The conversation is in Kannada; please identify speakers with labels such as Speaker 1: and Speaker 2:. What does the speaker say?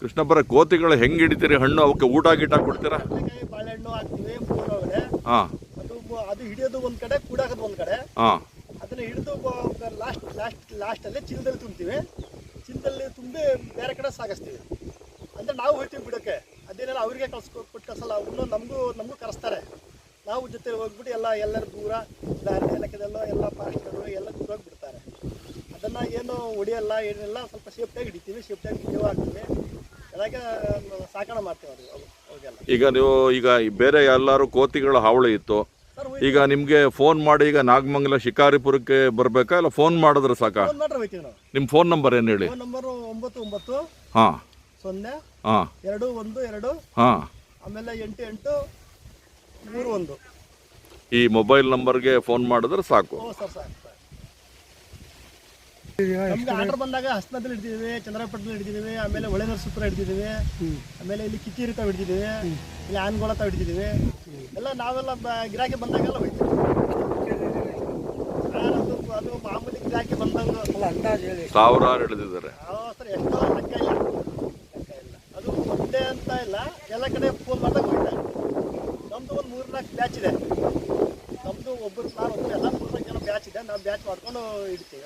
Speaker 1: ಕೃಷ್ಣಪ್ಪರ ಕೋತಿಗಳು ಹೆಂಗ್ ಹಿಡಿತೀರಿ ಹಣ್ಣು? ಅವಕ್ಕೆ ಊಟ ಗೀಟ ಕೊಡ್ತೀರಾ?
Speaker 2: ಬಾಳೆಹಣ್ಣು ಹಾಕ್ತೀವಿ
Speaker 1: ಹಾ.
Speaker 2: ಅದು ಹಿಡಿಯೋದು ಒಂದ್ ಕಡೆ ಕೂಡಾಕೋದು ಒಂದ್ ಕಡೆ.
Speaker 1: ಹಾ.
Speaker 2: ಅದನ್ನ ಹಿಡಿದು ಲಾಸ್ಟ್ ಲಾಸ್ಟ್ ಲಾಸ್ಟಲ್ಲಿ ಚೀಲದಲ್ಲಿ ತುಂಬ್ತೀವಿ. ಚೀಲದಲ್ಲಿ ತುಂಬಿ ಬೇರೆ ಕಡೆ ಸಾಗಿಸ್ತೀವಿ. ಅಂದ್ರೆ ನಾವು ಹೋಗ್ತೀವಿ ಬಿಡೋಕೆ. ಅದೇನೆಲ್ಲ ಅವರಿಗೆ ಕಳ್ಸ್ಕೊ ಕೊಟ್ಟು ಕಳ್ಸಲ್ಲ. ಅವ್ರನ್ನ ನಮಗೂ ನಮಗೂ ಕರೆಸ್ತಾರೆ. ನಾವು ಜೊತೆ ಹೋಗ್ಬಿಟ್ಟು ಎಲ್ಲ ಎಲ್ಲರ ದೂರ ದಾರಿ ಇಲಾಖೆದೆಲ್ಲ ಎಲ್ಲ ಪಾಸ್ಟರು ಎಲ್ಲ ದೂರ ಹೋಗಿ ಬಿಡ್ತಾರೆ ಅದನ್ನು ಏನು ಹೊಡಿಯಲ್ಲ ಏನಿಲ್ಲ ಸ್ವಲ್ಪ ಸೇಫ್ಟಿಯಾಗಿ ಹಿಡಿತೀವಿ. ಸೇಫ್ಟಿಯಾಗಿ ಹಿಡಿಯೋ ಹಾಕ್ತೀವಿ ಚೆನ್ನಾಗಿ ಸಾಕಣೆ ಮಾಡ್ತೀವಿ ಅದು ಅವು-
Speaker 1: ಈಗ ನೀವು ಈಗ ಬೇರೆ ಎಲ್ಲರೂ ಕೋತಿಗಳ ಹಾವಳಿ ಇತ್ತು.
Speaker 2: ಸರ್
Speaker 1: ಈಗ ನಿಮ್ಗೆ ಫೋನ್ ಮಾಡಿ ಈಗ ನಾಗಮಂಗಲ ಶಿಕಾರಿಪುರಕ್ಕೆ ಬರ್ಬೇಕಾ? ಇಲ್ಲ ಫೋನ್ ಮಾಡಿದ್ರೆ ಸಾಕಾ?
Speaker 2: ಫೋನ್ ಮಾಡ್ರೆ ಹೋಗ್ತೀವಿ ನಾವು.
Speaker 1: ನಿಮ್ಮ ಫೋನ್ ನಂಬರ್ ಏನು ಹೇಳಿ?
Speaker 2: ಫೋನ್ ನಂಬರು ಒಂಬತ್ತು ಒಂಬತ್ತು
Speaker 1: ಹಾ.
Speaker 2: ಸೊನ್ನೆ
Speaker 1: ಹಾ.
Speaker 2: ಎರಡು ಒಂದು ಎರಡು
Speaker 1: ಹಾ.
Speaker 2: ಆಮೇಲೆ ಎಂಟು ಎಂಟು ಮೂರು ಒಂದು.
Speaker 1: ಈ ಮೊಬೈಲ್ ನಂಬರ್ಗೆ ಫೋನ್ ಮಾಡಿದ್ರೆ ಸಾಕು.
Speaker 2: Oh sir sir. ನಮ್ಗೆ ಆರ್ಡರ್ ಬಂದಾಗ ಹಸ್ನದಲ್ಲಿ ಹಿಡಿದಿದ್ದೀವಿ ಚಂದ್ರಪಟ್ಟಣದಲ್ಲಿ ಹಿಡಿದಿದ್ದೀವಿ ಆಮೇಲೆ ಒಳೆ ನರಸೀಪುರ ಹಿಡಿದಿದ್ದೀವಿ ಆಮೇಲೆ ಇಲ್ಲಿ ಕಿಕ್ಕೀರಿ ತಾವ್ ಹಿಡಿದಿದ್ದೀವಿ ಇಲ್ಲಿ ಆನ್ಗೋಳ ತಾವ್ ಹಿಡಿದಿದ್ದೀವಿ. ಎಲ್ಲ ನಾವೆಲ್ಲ ಬ- ಗಿರಾಕಿ ಬಂದಾಗೆಲ್ಲ ಹೋಯ್ತೀವಿ. ಅದು ಮಾಮೂಲಿ ಗಿರಾಕಿ ಬಂದಾಗ. ಅಲ್ಲ ಅಂದಾಜು ಹೇಳಿ.
Speaker 1: ಸಾವಿರಾರು ಹಿಡಿದಿದ್ದಾರೆ.
Speaker 2: ಸರ್ ಎಷ್ಟೋ ಲೆಕ್ಕ ಇಲ್ಲ. ಅದು ಒಂದೇ ಅಂತ ಇಲ್ಲ. ಎಲ್ಲ ಕಡೆ ಫೋನ್ ಮಾಡಿದಾಗ ಹೋಗ್ತಾ ನಮ್ಮದು ಒಂದು ಮೂರು ನಾಲ್ಕು ಬ್ಯಾಚ್ ಇದೆ. ನಮ್ದು ಒಬ್ಬರು ಸಾರ್ ಒಬ್ಬರು ಎಲ್ಲ ನಾವು ಬ್ಯಾಚ್ ಮಾಡ್ಕೊಂಡು ಇಡ್ತೀವಿ.